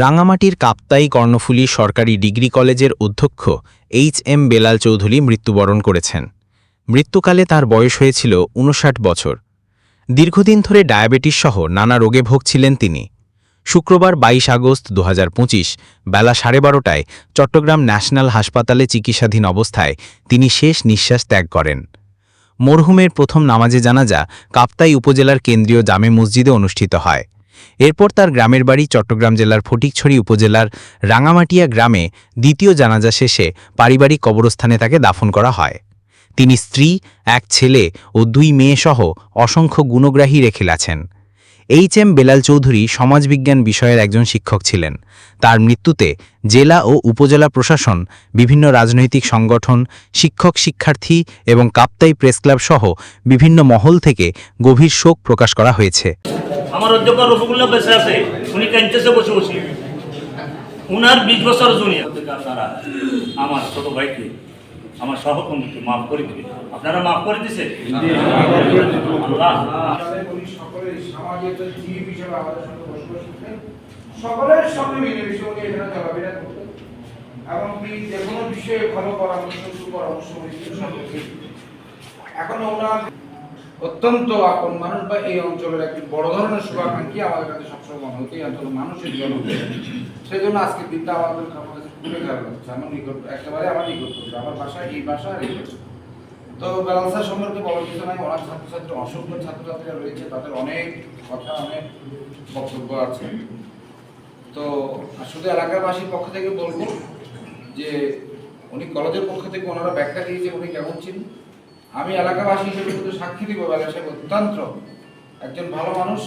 রাঙামাটির কাপ্তাই কর্ণফুলী সরকারি ডিগ্রি কলেজের অধ্যক্ষ এইচ এম বেলাল চৌধুরী মৃত্যুবরণ করেছেন। মৃত্যুকালে তার বয়স হয়েছিল উনষাট বছর। দীর্ঘদিন ধরে ডায়াবেটিস সহ নানা রোগে ভুগছিলেন তিনি। শুক্রবার বাইশ আগস্ট দু হাজার পঁচিশ বেলা সাড়ে বারোটায় চট্টগ্রাম ন্যাশনাল হাসপাতালে চিকিৎসাধীন অবস্থায় তিনি শেষ নিঃশ্বাস ত্যাগ করেন। মরহুমের প্রথম নামাজে জানাজা কাপ্তাই উপজেলার কেন্দ্রীয় জামে মসজিদে অনুষ্ঠিত হয়। এরপর তার গ্রামের বাড়ি চট্টগ্রাম জেলার ফটিকছড়ি উপজেলার রাঙামাটিয়া গ্রামে দ্বিতীয় জানাজা শেষে পারিবারিক কবরস্থানে তাকে দাফন করা হয়। তিনি স্ত্রী, এক ছেলে ও দুই মেয়েসহ অসংখ্য গুণগ্রাহী রেখে আছেন এইচ এম বেলাল চৌধুরী সমাজবিজ্ঞান বিষয়ের একজন শিক্ষক ছিলেন। তার মৃত্যুতে জেলা ও উপজেলা প্রশাসন, বিভিন্ন রাজনৈতিক সংগঠন, শিক্ষক শিক্ষার্থী এবং কাপ্তাই প্রেস ক্লাব সহ বিভিন্ন মহল থেকে গভীর শোক প্রকাশ করা হয়েছে। আমার অধ্যক্ষ রফিকুল্লাহ বেঁচে আছে। উনি কাঁদতেছে বসে বসে। উনার বিশ বছর জুনিয়র। আপনারা, আমার ছোট ভাইকে, আমার সহকর্মীকে মাফ করে দিবে আপনারা মাফ করে দিছে এখন ওনার অত্যন্ত আপন মানুষ বা এই অঞ্চলের একটি বড় ধরনের শুভাকাঙ্ক্ষী আমাদের কাছে সবসময় মনে হতো, এই অঞ্চলের মানুষের জন্য। সেই জন্য আজকে দিনটা আমাদের আমার কাছে খুবই খারাপ লাগছে আমার নিকট, একেবারে আমার নিকট আমার বাসা, এই বাসা আর এই তো ব্যবসা সম্পর্কে বলার কিছু নাই অনেক ছাত্রছাত্রী, অসংখ্য ছাত্রছাত্রীরা রয়েছে, তাদের অনেক কথা, অনেক বক্তব্য আছে। তো শুধু এলাকাবাসীর পক্ষ থেকে বলব যে, উনি কলেজের পক্ষ থেকে ওনারা ব্যাখ্যা দিয়েছে উনি কেমন ছিলেন। আমি এলাকাবাসী হিসেবে কিন্তু সাক্ষী দিব বেলা অত্যন্ত। একজন ভালো মানুষ।